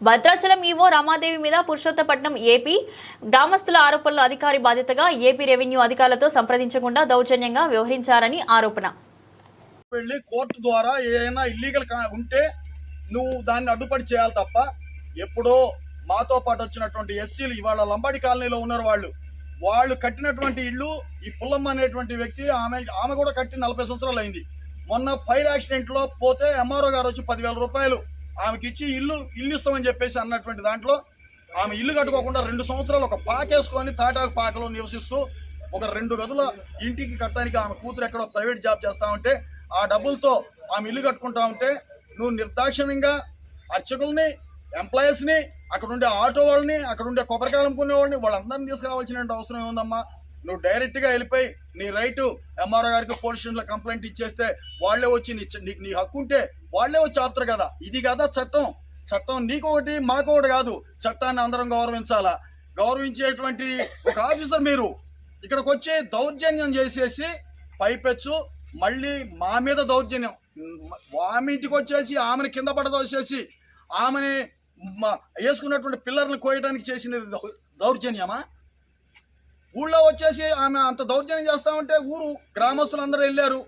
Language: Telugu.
భద్రాచలం ఈవో రామాదేవి మీద పురుషోత్తపట్నం ఏపీ గ్రామస్తుల ఆరోపణల అధికారి బాధ్యతగా ఏపీ రెవెన్యూ అధికారులతో సంప్రదించకుండా దౌర్జన్యంగా వ్యవహరించారని ఆరోపణ. వెళ్ళి కోర్టు ద్వారా ఏదైనా ఇల్లీగల్ ఉంటే నువ్వు దాన్ని అడ్డుపడి చేయాలి తప్ప ఎప్పుడో మాతో పాటు వచ్చినటువంటి ఎస్సీలు ఇవాళ లంబాడి కాలనీలో ఉన్నారు వాళ్ళు. వాళ్ళు కట్టినటువంటి ఇల్లు ఈ పుల్లమ్మ అనేటువంటి వ్యక్తి ఆమె ఆమె కూడా కట్టి నలభై సంవత్సరాలు అయింది. మొన్న ఫైర్ యాక్సిడెంట్లో పోతే ఎంఆర్ఓ గారు వచ్చి పదివేల రూపాయలు ఆమెకి ఇచ్చి ఇల్లు ఇల్లు ఇస్తామని చెప్పేసి అన్నటువంటి దాంట్లో ఆమె ఇల్లు కట్టుకోకుండా రెండు సంవత్సరాలు ఒక పాకేసుకొని తాటాకు పాకలో నివసిస్తూ ఒక రెండు గదుల ఇంటికి కట్టడానికి ఆమె కూతురు ఎక్కడో ప్రైవేట్ జాబ్ చేస్తా ఉంటే ఆ డబ్బులతో ఆమె ఇల్లు కట్టుకుంటా ఉంటే నువ్వు నిర్దాక్షిణ్యంగా అర్చకుల్ని ఎంప్లాయీస్ని అక్కడ ఉండే ఆటో వాళ్ళని అక్కడ ఉండే కొబ్బరికాయలు అమ్ముకునే వాళ్ళని వాళ్ళందరినీ తీసుకురావాల్సిన అవసరం ఏముందమ్మా? నువ్వు డైరెక్ట్గా వెళ్ళిపోయి నీ రైటు ఎంఆర్ఓ గారికి పోలీస్ స్టేషన్లో కంప్లైంట్ ఇచ్చేస్తే వాళ్ళే వచ్చి నీ నీకు నీ హక్కు ఉంటే వాళ్ళే వచ్చి ఆపుతారు కదా. ఇది కదా చట్టం. చట్టం నీకొకటి మాకొకటి కాదు. చట్టాన్ని అందరం గౌరవించాలా? గౌరవించేటువంటి ఒక ఆఫీసర్ మీరు. ఇక్కడికి వచ్చి దౌర్జన్యం చేసేసి పైపెచ్చు. మళ్ళీ మా మీద దౌర్జన్యం. ఆమె ఇంటికి వచ్చేసి ఆమెను కింద పడదోసేసి ఆమెని వేసుకున్నటువంటి పిల్లర్లు కోయడానికి చేసినది దౌర్జన్యమా? ఊళ్ళో వచ్చేసి ఆమె అంత దౌర్జన్యం చేస్తామంటే ఊరు గ్రామస్తులు అందరూ వెళ్ళారు.